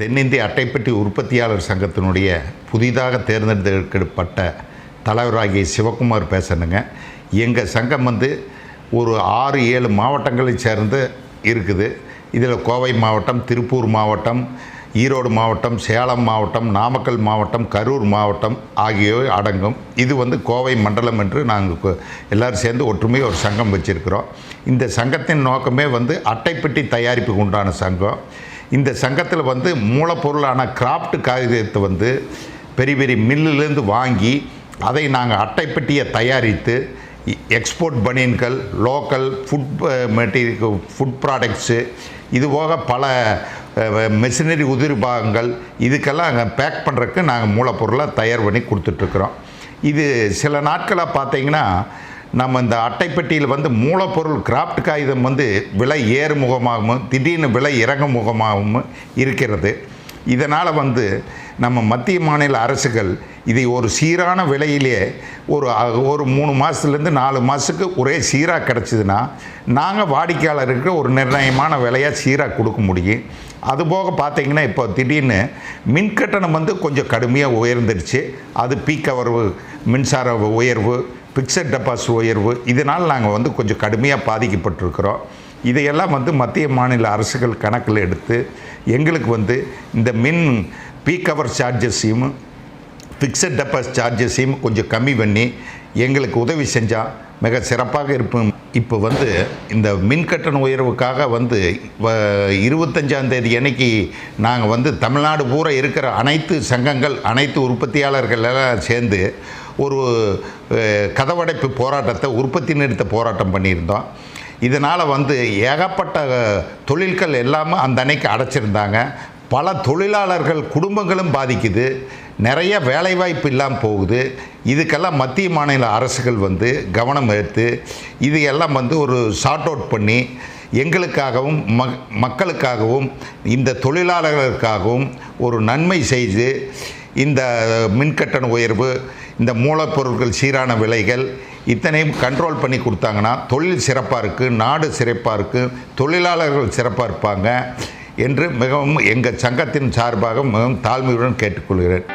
தென்னிந்திய அட்டைப்பெட்டி உற்பத்தியாளர் சங்கத்தினுடைய புதிதாக தேர்ந்தெடுக்கப்பட்ட தலைவராகிய சிவகுமார் பேசணுங்க. எங்கள் சங்கம் வந்து ஒரு ஆறு ஏழு மாவட்டங்களை சேர்ந்து இருக்குது. இதில் கோவை மாவட்டம் திருப்பூர் மாவட்டம் ஈரோடு மாவட்டம் சேலம் மாவட்டம் நாமக்கல் மாவட்டம் கரூர் மாவட்டம் ஆகியவை அடங்கும். இது வந்து கோவை மண்டலம் என்று நாங்கள் எல்லோரும் சேர்ந்து ஒற்றுமை ஒரு சங்கம் வச்சுருக்கிறோம். இந்த சங்கத்தின் நோக்கமே வந்து அட்டைப்பெட்டி தயாரிப்புக்கு உண்டான சங்கம். இந்த சங்கத்தில் வந்து மூலப்பொருளான கிராஃப்ட் காகிதத்தை வந்து பெரிய பெரிய மில்லுலேருந்து வாங்கி அதை நாங்கள் அட்டைப்பட்டியை தயாரித்து எக்ஸ்போர்ட் பனியன்கள் local food material food products இது போக பல மெஷினரி உதிரி பாகங்கள் இதுக்கெல்லாம் அங்கே பேக் பண்ணுறதுக்கு நாங்கள் மூலப்பொருளை தயார் பண்ணி கொடுத்துட்ருக்குறோம் இது சில நாட்களாக பார்த்தீங்கன்னா நம்ம இந்த அட்டைப்பெட்டியில் வந்து மூலப்பொருள் கிராஃப்ட் காகிதம் வந்து விலை ஏறுமுகமாகவும் திடீர்னு விலை இறங்கு முகமாகவும் இருக்கிறது. இதனால் வந்து நம்ம மத்திய மாநில அரசுகள் இதை ஒரு சீரான விலையிலே ஒரு ஒரு மூணு மாதத்துலேருந்து நாலு மாதத்துக்கு ஒரே சீராக கிடச்சிதுன்னா நாங்கள் வாடிக்கையாளருக்கு ஒரு நிர்ணயமான விலையாக சீராக கொடுக்க முடியும். அதுபோக பார்த்தீங்கன்னா இப்போ திடீர்னு மின் கட்டணம் வந்து கொஞ்சம் கடுமையாக உயர்ந்துருச்சு. அது பீக் அவர் மின்சார உயர்வு பிக்சட் டெபாசிட் உயர்வு இதனால் நாங்கள் வந்து கொஞ்சம் கடுமையாக பாதிக்கப்பட்டிருக்கிறோம். இதையெல்லாம் வந்து மத்திய மாநில அரசுகள் கணக்கில் எடுத்து எங்களுக்கு வந்து இந்த மின் பீக் கவர் சார்ஜஸையும் ஃபிக்ஸட் டெபாசிட் சார்ஜஸையும் கொஞ்சம் கம்மி பண்ணி எங்களுக்கு உதவி செஞ்சால் மிக சிறப்பாக இருப்போம் இப்போ வந்து இந்த மின் கட்டண உயர்வுக்காக வந்து இருபத்தஞ்சாந்தேதி அன்னைக்கு நாங்கள் வந்து தமிழ்நாடு பூரா இருக்கிற அனைத்து சங்கங்கள் அனைத்து உற்பத்தியாளர்கள் எல்லாம் சேர்ந்து ஒரு கதவடைப்பு போராட்டத்தை உற்பத்தி நிறுத்த போராட்டம் பண்ணியிருந்தோம். இதனால் வந்து ஏகப்பட்ட தொழில்கள் எல்லாமே அந்த அன்னைக்கு அடைச்சிருந்தாங்க. பல தொழிலாளர்கள் குடும்பங்களும் பாதிக்குது. நிறைய வேலைவாய்ப்பு இல்லாமல் போகுது. இதுக்கெல்லாம் மத்திய மாநில அரசுகள் வந்து கவனம் எடுத்து இது எல்லாம் வந்து ஒரு ஷார்ட் அவுட் பண்ணி எங்களுக்காகவும் மக் மக்களுக்காகவும் இந்த தொழிலாளர்களுக்காகவும் ஒரு நன்மை செய்து இந்த மின்கட்டண உயர்வு இந்த மூலப்பொருட்கள் சீரான விலைகள் இத்தனையும் கண்ட்ரோல் பண்ணி கொடுத்தாங்கன்னா தொழில் சிறப்பாக இருக்குது நாடு சிறப்பாக இருக்குது தொழிலாளர்கள் சிறப்பாக இருப்பாங்க என்று மிகவும் எங்கள் சங்கத்தின் சார்பாக மிகவும் தாழ்மையுடன் கேட்டுக்கொள்கிறேன்.